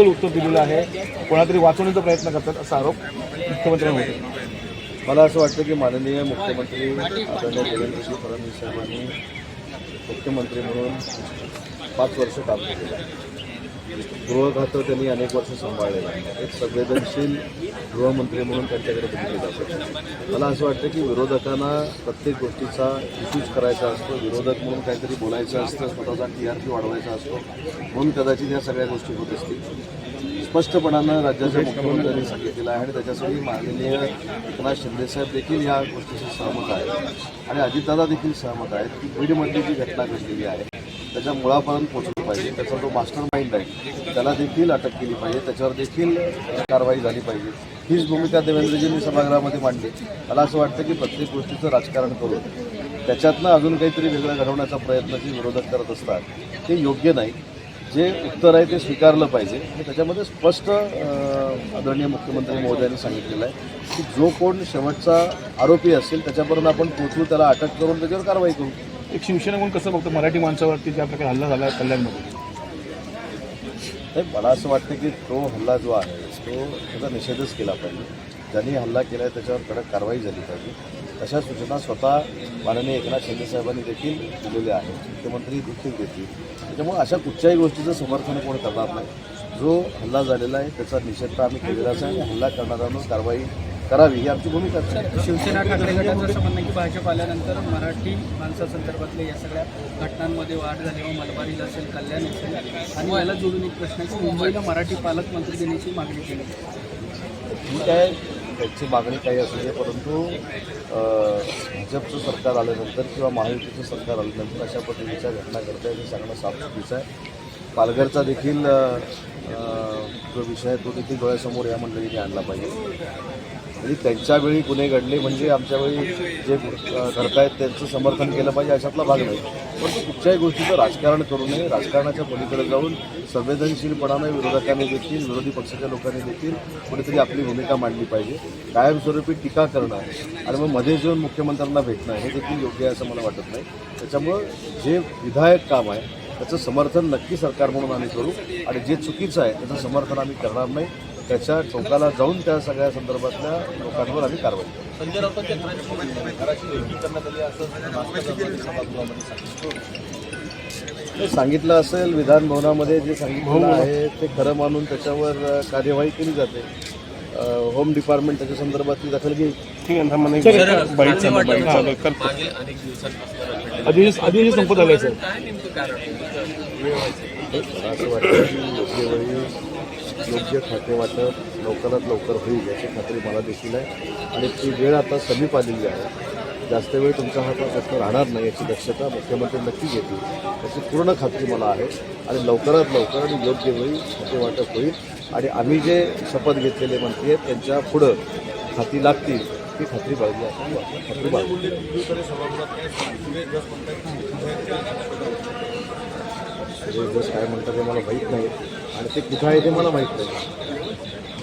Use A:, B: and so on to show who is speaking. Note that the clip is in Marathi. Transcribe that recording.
A: मुद्दल उत्तर दिलेलं आहे. कोणातरी वाचवण्याचा प्रयत्न करतात असा आरोप मुख्यमंत्र्यांनी होते
B: मला असं वाटतं की माननीय मुख्यमंत्री आदरणीय देवेंद्रजी फडणवीस साहेबांनी मुख्यमंत्री म्हणून पाच वर्ष काम केलेलं आहे. गृहखातं त्यांनी अनेक वर्ष सांभाळलेलं आहे. एक संवेदनशील गृहमंत्री म्हणून त्यांच्याकडे बघितले जातं मला असं वाटतं की विरोधकांना प्रत्येक गोष्टीचा इश्यूज करायचा असतो. विरोधक म्हणून काहीतरी बोलायचं असतं स्वतःचा टी आर पी वाढवायचा असतो. म्हणून कदाचित या सगळ्या गोष्टी होत असतील. स्पष्टपणानं राज्याच्या मुख्यमंत्र्यांनी सांगितलेलं आहे आणि त्याच्यासाठी माननीय एकनाथ शिंदेसाहेब देखील या गोष्टीशी सहमत आहेत. आणि अजितदादा देखील सहमत आहेत की बीडमधली जी घटना घडलेली आहे त्याच्या मुळापर्यंत पोहोचलं पाहिजे. त्याचा जो मास्टर माइंड आहे त्याला देखील अटक केली पाहिजे. त्याच्यावर देखील कारवाई झाली पाहिजे. हीच भूमिका देवेंद्रजींनी सभागृहामध्ये मांडली. मला असं वाटतं की प्रत्येक गोष्टीचं राजकारण करून त्याच्यातनं अजून काहीतरी वेगळं घडवण्याचा प्रयत्न जे विरोधक करत असतात ते योग्य नाही. जे उत्तर आहे ते स्वीकारलं पाहिजे. त्याच्यामध्ये स्पष्ट आदरणीय मुख्यमंत्री महोदयांनी सांगितलेलं आहे की जो कोण शेवटचा आरोपी असेल त्याच्यापर्यंत आपण पोचू त्याला अटक करून त्याच्यावर कारवाई करू.
A: एक शिवसेना म्हणून कसं बघतो? मराठी माणसावरती ज्या प्रकारे हल्ला झाला आहे कल्याणमध्ये.
B: नाही मला असं वाटतं की तो हल्ला जो आहे तो त्याचा निषेधच केला पाहिजे. ज्यांनी हल्ला केला आहे त्याच्यावर कडक कारवाई झाली पाहिजे. तशा सूचना स्वतः माननीय एकनाथ शिंदेसाहेबांनी देखील दिलेल्या आहेत. मुख्यमंत्री देखील देतील. त्याच्यामुळे अशा कुठच्याही गोष्टीचं समर्थन कोण करणार नाही. जो हल्ला झालेला आहे त्याचा निषेध तर आम्ही केलेलाच आहे आणि हल्ला करणाऱ्यांवर कारवाई करावी ही आमची भूमिका आहे.
C: शिवसेना ठाकरे गटाचं असं म्हणणं आहे की भाजप आल्यानंतर मराठी माणसासंदर्भातल्या या सगळ्या घटनांमध्ये वाढ झाली व मलबारीला असेल कल्याण असेल आणि याला जोडून एक प्रश्न आहे की मुंबईला मराठी पालकमंत्री देण्याची मागणी केली.
B: ठीक आहे त्यांची मागणी काही असू दे परंतु अं, भाजपचं सरकार आल्यानंतर किंवा महायुतीचं सरकार आल्यानंतर अशा पद्धतीच्या घटना घडतायत हे सांगणं साफ चुकीचं आहे. पालघरचा देखील अं, अं, जो विषय आहे तो देखील डोळ्यासमोर या मंडळीने आणला पाहिजे. आणि त्यांच्या वेळी गुन्हे घडले म्हणजे आमच्या वेळी जे घडतायत त्यांचं समर्थन केलं पाहिजे अशातला भाग नाही. परंतु कुठच्याही गोष्टीचं राजकारण करू नये राजकारणाच्या पलीकडे जाऊन संवेदनशीलपणाने विरोधकांनी देखील विरोधी पक्षाच्या लोकांनी देखील कुठेतरी आपली भूमिका मांडली पाहिजे. कायमस्वरूपी टीका करणं आणि मग मध्ये येऊन मुख्यमंत्र्यांना भेटणं हे देखील योग्य आहे असं मला वाटत नाही. त्याच्यामुळं जे विधायक काम आहे त्याचं समर्थन नक्की सरकार म्हणून आम्ही करू आणि जे चुकीचं आहे त्याचं समर्थन आम्ही करणार नाही. त्याच्या टोकाला जाऊन त्या सगळ्या संदर्भातल्या लोकांवर आम्ही कारवाई करू
D: सांगितलं
B: सांगितलं असेल विधान भवनामध्ये जे सांगितलेलं आहे ते खरं मानून त्याच्यावर कार्यवाही केली जाते. होम डिपार्टमेंट त्याच्या संदर्भातली दखल घेईल.
A: अधिवेशन संपत आलं
B: असं वाटतं की योग्य वेळी खाते वाटप लवकरात लवकर होईल याची खात्री मला देखील आहे. आणि ती वेळ आता समीप आलेली आहे. जास्त वेळ तुमचा हा प्रश्न राहणार नाही याची दक्षता मुख्यमंत्री नक्की घेतील याची पूर्ण खात्री मला आहे. आणि लवकरात लवकर आणि योग्य वेळी खाते वाटप होईल. आणि आम्ही जे शपथ घेतलेले मंत्री आहेत त्यांच्या पुढं खाती लागतील ती खात्री बाळगली आपण खात्री बाळगली काय म्हणतात ते मला माहीत नाही. आणि ते कुठं आहे ते मला माहीत नाही.